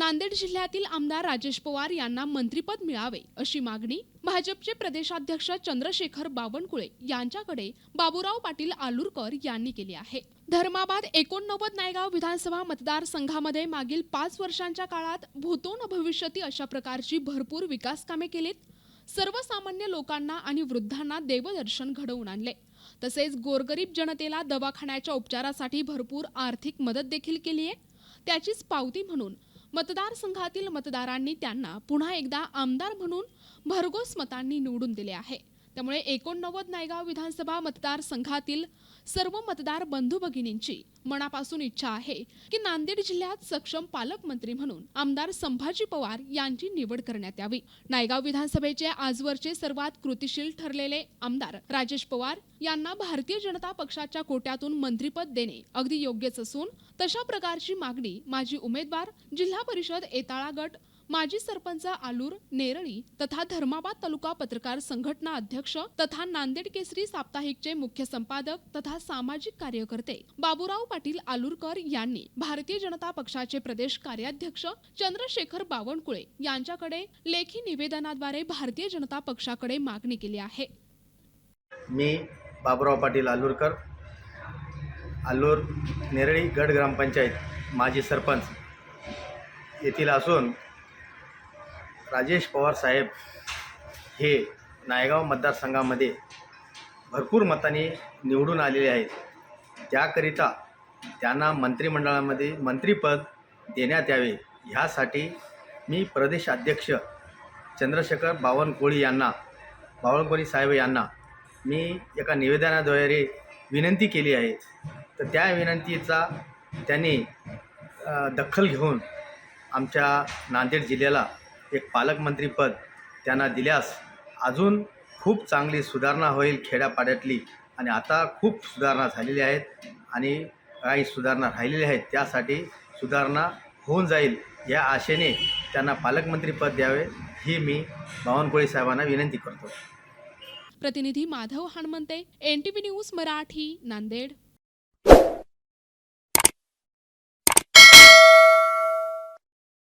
नांदेड जिल्ह्यातील आमदार राजेश पवार यांना मंत्रीपद मिळावे अशी मागणी भाजपचे प्रदेशाध्यक्ष चंद्रशेखर बावनकुळे यांच्याकडे बाबूराव पाटील आलुरकर यांनी केली आहे. धर्माबाद एकोणनव्वद नायगाव विधानसभा मतदारसंघामध्ये मागील पाच वर्षांच्या काळात भूतोन भविष्यती अशा प्रकारची भरपूर विकास कामे केलीत. सर्वसामान्य लोकांना आणि वृद्धांना देवदर्शन घडवून आणले. तसेच गोरगरीब जनतेला दवाखान्याच्या उपचारासाठी भरपूर आर्थिक मदत देखील केली आहे त्याचीच पावती म्हणून मतदारसंघातील मतदारांनी त्यांना पुन्हा एकदा आमदार म्हणून भरघोस मतांनी निवडून दिले आहे. त्यामुळे एकोणनव्वद नायगाव विधानसभा मतदारसंघातील सर्व मतदार बंधू भगिनींची मनापासून इच्छा आहे की नांदेड जिल्ह्यात सक्षम पालकमंत्री म्हणून आमदार संभाजी पवार यांची निवड करण्यात यावी. नायगाव विधानसभेचे आजवरचे सर्वात कृतिशील ठरलेले आमदार राजेश पवार यांना भारतीय जनता पक्षाच्या कोट्यातून मंत्रीपद देणे अगदी योग्यच असून तशा प्रकारची मागणी माजी उमेदवार जिल्हा परिषद एताळा गट माजी सरपंच आलूर नेरळी तथा धर्माबाद तालुका पत्रकार संघटना अध्यक्ष तथा नांदेड केसरी साप्ताहिकचे मुख्य संपादक तथा सामाजिक कार्यकर्ते बाबूराव पाटील आलूरकर यांनी भारतीय जनता पक्षाचे प्रदेश कार्याध्यक्ष चंद्रशेखर बावनकुळे यांच्याकडे लेखी निवेदनाद्वारे भारतीय जनता पक्षाकडे मागणी केली आहे. मी बाबुराव पाटील आलूरकर आलूर नेरळी गड ग्रामपंचायत माजी सरपंच येथील असून राजेश पवार साहेब हे नायगाव मतदारसंघामध्ये भरपूर मतांनी निवडून आलेले आहेत. त्याकरिता त्यांना मंत्रिमंडळामध्ये मंत्रिपद देण्यात यावे. ह्यासाठी मी प्रदेश अध्यक्ष चंद्रशेखर बावनकुळी यांना बावनकुळी साहेब यांना मी एका निवेदनाद्वारे विनंती केली आहे. तर त्या विनंतीचा त्यांनी दखल घेऊन आमच्या नांदेड जिल्ह्याला एक पालकमंत्रीपद त्यांना दिल्यास अजून खूप चांगली सुधारणा होईल खेड्यापाड्यातली. आणि आता खूप सुधारणा झालेली आहेत आणि काही सुधारणा राहिलेल्या आहेत. त्यासाठी सुधारणा होऊन जाईल या आशेने त्यांना पालकमंत्रीपद द्यावे ही मी बावनकुळे साहेबांना विनंती करतो. प्रतिनिधी माधव हणमंते एनटीव्ही न्यूज मराठी नांदेड.